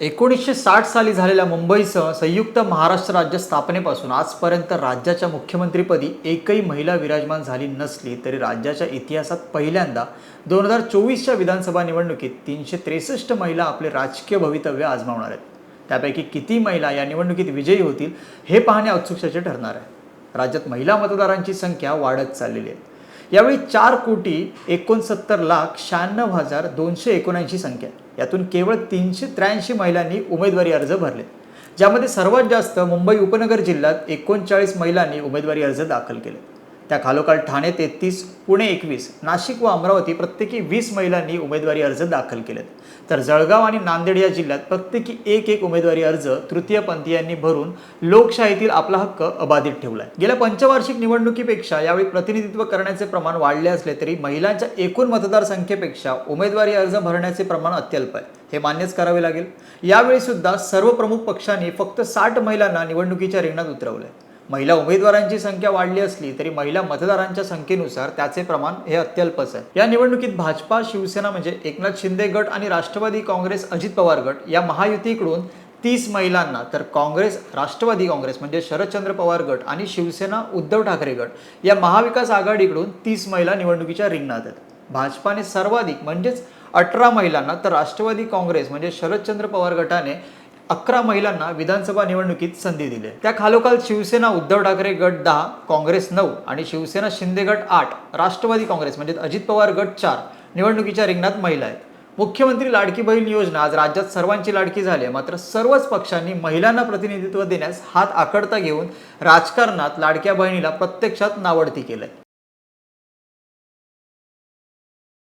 एकोणीसशे साठ साली झालेल्या मुंबईसह संयुक्त महाराष्ट्र राज्य स्थापनेपासून आजपर्यंत राज्याच्या मुख्यमंत्रीपदी एकही महिला विराजमान झाली नसली तरी राज्याच्या इतिहासात पहिल्यांदा दोन हजार चोवीसच्या विधानसभा निवडणुकीत तीनशे त्रेसष्ट महिला आपले राजकीय भवितव्य आजमावणार आहेत. त्यापैकी किती महिला या निवडणुकीत विजयी होतील हे पाहणे औत्सुक्याचे ठरणार आहे. राज्यात महिला मतदारांची संख्या वाढत चाललेली आहे. यावेळी चार कोटी एकोणसत्तर लाख शहाण्णव हजार दोनशे एकोणऐंशी संख्या. यातून केवळ तीनशे त्र्याऐंशी महिलांनी उमेदवारी अर्ज भरले. ज्यामध्ये सर्वात जास्त मुंबई उपनगर जिल्ह्यात एकोणचाळीस महिलांनी उमेदवारी अर्ज दाखल केले. त्या खालोखाल ठाणे तेहतीस पुणे एकवीस नाशिक व अमरावती प्रत्येकी वीस महिलांनी उमेदवारी अर्ज दाखल केलेत. तर जळगाव आणि नांदेड या जिल्ह्यात प्रत्येकी एक एक उमेदवारी अर्ज तृतीयपंथीयांनी भरून लोकशाहीतील आपला हक्क अबाधित ठेवलाय. गेल्या पंचवार्षिक निवडणुकीपेक्षा यावेळी प्रतिनिधित्व करण्याचे प्रमाण वाढले असले तरी महिलांच्या एकूण मतदारसंख्येपेक्षा उमेदवारी अर्ज भरण्याचे प्रमाण अत्यल्प आहे. हे मान्यच करावे लागेल. यावेळी सुद्धा सर्व प्रमुख पक्षांनी फक्त साठ महिलांना निवडणुकीच्या रिंगणात उतरवलंय. महिला उमेदवारांची संख्या वाढली असली तरी महिला मतदारांच्या संख्येनुसार त्याचे प्रमाण हे अत्यल्पच आहे या निवडणुकीत भाजपा शिवसेना म्हणजे एकनाथ शिंदे गट आणि राष्ट्रवादी काँग्रेस अजित पवार गट या महायुतीकडून तीस महिलांना तर काँग्रेस राष्ट्रवादी काँग्रेस म्हणजे शरदचंद्र पवार गट आणि शिवसेना उद्धव ठाकरे गट या महाविकास आघाडीकडून तीस महिला निवडणुकीच्या रिंगणात आहेत. भाजपाने सर्वाधिक म्हणजेच अठरा महिलांना तर राष्ट्रवादी काँग्रेस म्हणजे शरदचंद्र पवार गटाने अकरा महिलांना विधानसभा निवडणुकीत संधी दिली. त्या खालोखाल शिवसेना उद्धव ठाकरे गट दहा काँग्रेस नऊ आणि शिवसेना शिंदे गट आठ राष्ट्रवादी काँग्रेस म्हणजे अजित पवार गट चार निवडणुकीच्या रिंगणात महिला आहेत. मुख्यमंत्री लाडकी बहीण योजना आज राज्यात सर्वांची लाडकी झाली आहे. मात्र सर्वच पक्षांनी महिलांना प्रतिनिधित्व देण्यास हात आकडता घेऊन राजकारणात लाडक्या बहिणीला प्रत्यक्षात नावडती केलंय.